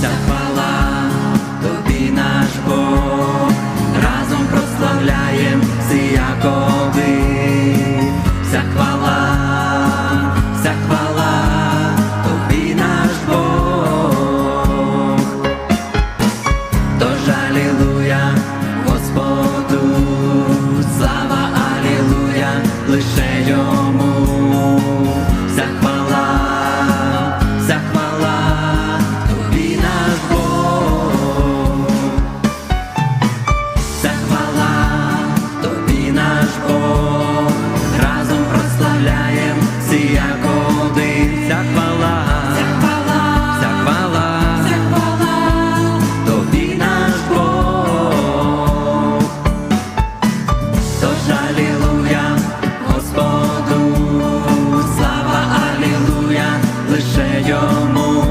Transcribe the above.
Захвала, тобі наш Бог, разом прославляєм всі якови, вся хвала, вся хвала, тобі наш Бог, тож алілуя Господу, слава алілуя, лише йому. canción.